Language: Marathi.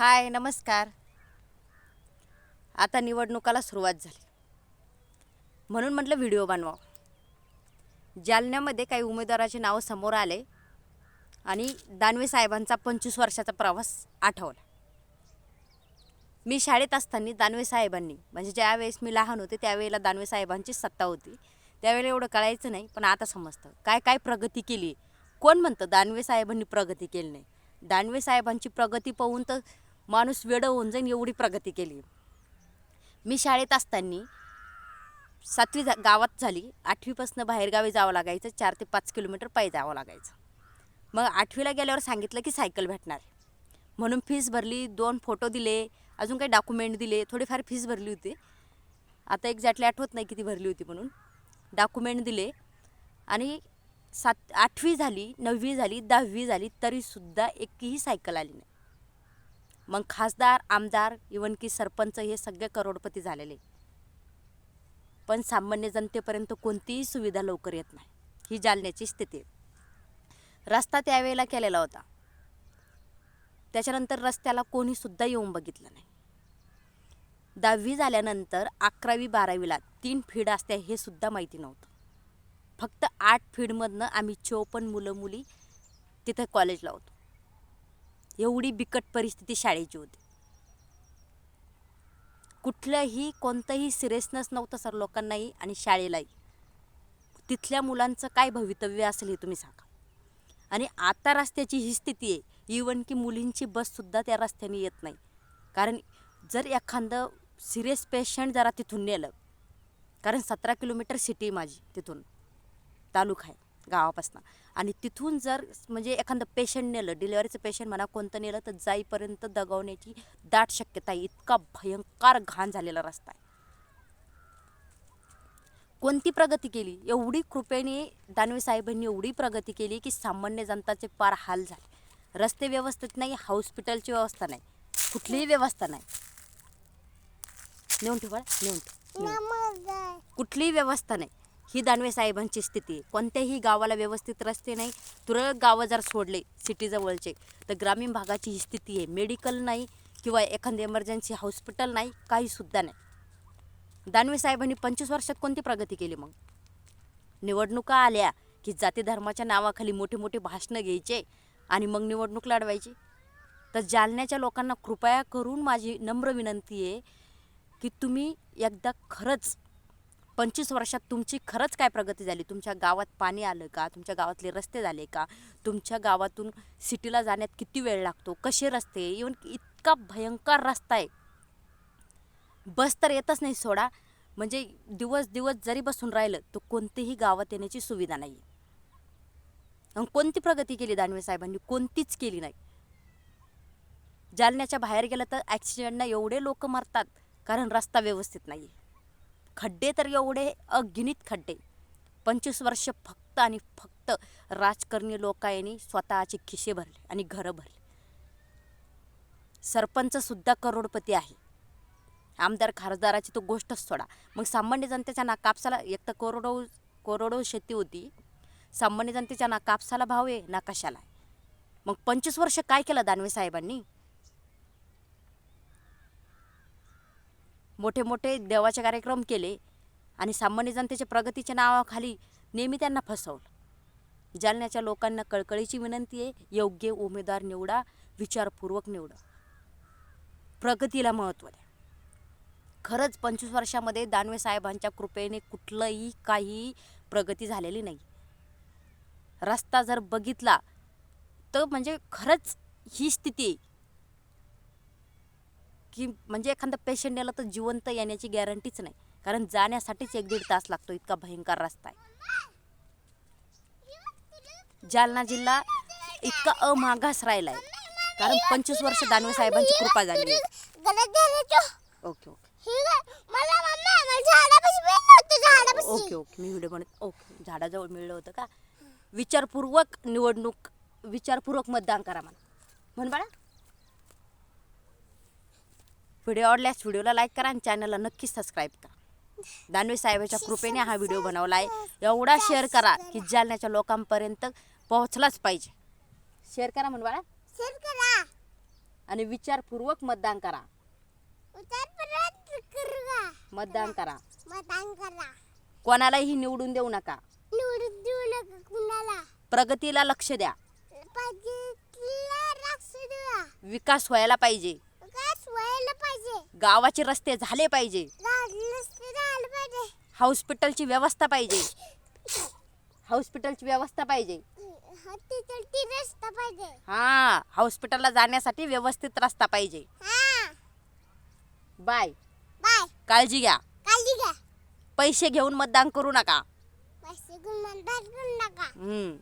हाय नमस्कार. आता निवडणुकाला सुरुवात झाली. म्हणून म्हटलं व्हिडिओ बनवा जालन्यामध्ये काही उमेदवाराचे नावं समोर आले आणि दानवे साहेबांचा पंचवीस वर्षाचा प्रवास आठवला. मी शाळेत असताना दानवे साहेबांनी म्हणजे ज्यावेळेस मी लहान होते त्यावेळेला दानवे साहेबांची सत्ता होती. त्यावेळेला एवढं कळायचं नाही पण आता समजतं. काय काय प्रगती केली? कोण म्हणतं दानवे साहेबांनी प्रगती केली नाही? दानवे साहेबांची प्रगती पाहून तर माणूस वेडं होऊन जाईन एवढी प्रगती केली. मी शाळेत असताना सातवी झा गावात झाली. आठवीपासून बाहेरगावी जावं लागायचं. चार ते पाच किलोमीटर पायी जावं लागायचं. मग आठवीला गेल्यावर सांगितलं की सायकल भेटणार. म्हणून फीस भरली दोन फोटो दिले अजून काही डॉक्युमेंट दिले थोडीफार फीस भरली होती. आता एक्झॅक्टली आठवत नाही किती भरली होती म्हणून. डॉक्युमेंट दिले आणि सात आठवी झाली नववी झाली दहावी झाली तरीसुद्धा एकही सायकल आली नाही. मग खासदार आमदार इवन की सरपंच हे सगळे करोडपती झालेले. पण सामान्य जनतेपर्यंत कोणतीही सुविधा लवकर येत नाही. ही जालन्याची स्थिती आहे. रस्ता त्यावेळेला केलेला होता. त्याच्यानंतर रस्त्याला कोणीसुद्धा येऊन बघितलं नाही. दहावी झाल्यानंतर अकरावी बारावीला तीन फीड असते हे सुद्धा माहिती नव्हतं. फक्त आठ फीडमधनं आम्ही चोपन्न मुलं मुली तिथं कॉलेजला होतो. एवढी बिकट परिस्थिती शाळेची होती. कुठलंही कोणतंही सिरियसनेस नव्हतं सर लोकांनाही आणि शाळेलाही. तिथल्या मुलांचं काय भवितव्य असेल हे तुम्ही सांगा. आणि आता रस्त्याची ही स्थिती आहे इवन की मुलींची बससुद्धा त्या रस्त्याने येत नाही. कारण जर एखादं सिरियस पेशंट जरा तिथून नेलं कारण सतरा किलोमीटर सिटी माझी तिथून तालुका आहे. गावापासून. आणि तिथून जर म्हणजे एखादं पेशंट नेलं डिलिव्हरीचं पेशंट म्हणा कोणतं नेलं तर जाईपर्यंत दगावण्याची दाट शक्यता आहे. इतका भयंकर घाण झालेला रस्ता आहे. कोणती प्रगती केली? एवढी कृपेने दानवे साहेबांनी एवढी प्रगती केली की सामान्य जनताचे पार हाल झाले. रस्ते व्यवस्थित नाही हॉस्पिटलची व्यवस्था नाही. कुठलीही व्यवस्था नाही. नेऊन ठेवा नेऊन ठेव. कुठलीही व्यवस्था नाही. ही दानवे साहेबांची स्थिती. आहे कोणत्याही गावाला व्यवस्थित रस्ते नाही. तुरळक गावं जर सोडले सिटीजवळचे तर ग्रामीण भागाची ही स्थिती आहे. मेडिकल नाही किंवा एखादं इमर्जन्सी हॉस्पिटल नाही काहीसुद्धा नाही. दानवे साहेबांनी पंचवीस वर्षात कोणती प्रगती केली मग? निवडणुका आल्या की जाती धर्माच्या नावाखाली मोठे मोठे भाषणं घ्यायचे आणि मग निवडणूक लढवायची. तर जालन्याच्या लोकांना कृपया करून माझी नम्र विनंती आहे की तुम्ही एकदा खरंच पंचवीस वर्षात तुमची खरंच काय प्रगती झाली? तुमच्या गावात पाणी आलं का? तुमच्या गावातले रस्ते झाले का? तुमच्या गावातून सिटीला जाण्यात किती वेळ लागतो? कसे रस्ते? इवन इतका भयंकर रस्ता आहे. बस तर येतच नाही सोडा. म्हणजे दिवस दिवस जरी बसून राहिलं तर कोणतेही गावात येण्याची सुविधा नाही. आहे कोणती प्रगती केली दानवे साहेबांनी? कोणतीच केली नाही. जालन्याच्या बाहेर गेलं तर ॲक्सिडेंटना एवढे लोक मरतात कारण रस्ता व्यवस्थित नाही आहे खड्डे तर एवढे अगिनित खड्डे. पंचवीस वर्ष फक्त आणि फक्त राजकारणी लोकांनी स्वतःचे खिसे भरले आणि घरं भरले. सरपंचसुद्धा करोडपती आहे. आमदार खासदाराची तो गोष्टच सोडा. मग सामान्य जनतेच्या ना कापसाला एक तर करोडो करोडो शेती होती. सामान्य जनतेच्या ना कापसाला भाव आहे ना कशाला आहे. मग पंचवीस वर्ष काय केलं दानवे साहेबांनी? मोठे मोठे देवाचे कार्यक्रम केले आणि सामान्य जनतेच्या प्रगतीच्या नावाखाली नेहमी त्यांना फसवलं. जालन्याच्या लोकांना कळकळीची विनंती आहे योग्य उमेदवार निवडा विचारपूर्वक निवडा. प्रगतीला महत्त्व द्या. खरंच पंचवीस वर्षामध्ये दानवे साहेबांच्या कृपेने कुठलंही काही प्रगती झालेली नाही. रस्ता जर बघितला तर म्हणजे खरंच ही स्थिती आहे. की म्हणजे एखादा पेशंट नेला तर जिवंत येण्याची गॅरंटीच नाही. कारण जाण्यासाठीच एक दीड तास लागतो इतका भयंकर रस्ता आहे. जालना जिल्हा इतका अमागास राहिला आहे कारण पंचवीस वर्ष दानवे साहेबांची कृपा झाली ओके ओके. ओके ओके मी व्हिडिओ बनत ओके झाडाजवळ मिळलं होतं का? विचारपूर्वक निवडणूक विचारपूर्वक मतदान करा मला म्हण बाळा. व्हिडिओ आवडल्यास व्हिडिओला लाईक करा आणि चॅनलला नक्की सबस्क्राईब करा. दानवे साहेबाच्या कृपेने हा व्हिडिओ बनवला आहे. एवढा शेअर करा की जालन्याच्या लोकांपर्यंत पोहोचलाच पाहिजे. शेअर करा म्हण बाळा. आणि विचारपूर्वक मतदान करा. करू मतदान करा. मतदान करा. कोणालाही निवडून देऊ नका. निवडून देऊ नका कुणाला. प्रगतीला लक्ष द्या. विकास व्हायला पाहिजे. गावाचे रस्ते झाले पाहिजे. हॉस्पिटलची व्यवस्था पाहिजे. हॉस्पिटलची व्यवस्था पाहिजे. हा हॉस्पिटलला जाण्यासाठी व्यवस्थित रस्ता पाहिजे. हा. बाय. बाय. काळजी घ्या. काळजी घ्या. पैसे घेऊन मतदान करू नका. पैसे घेऊन मतदान करू नका. हम्म.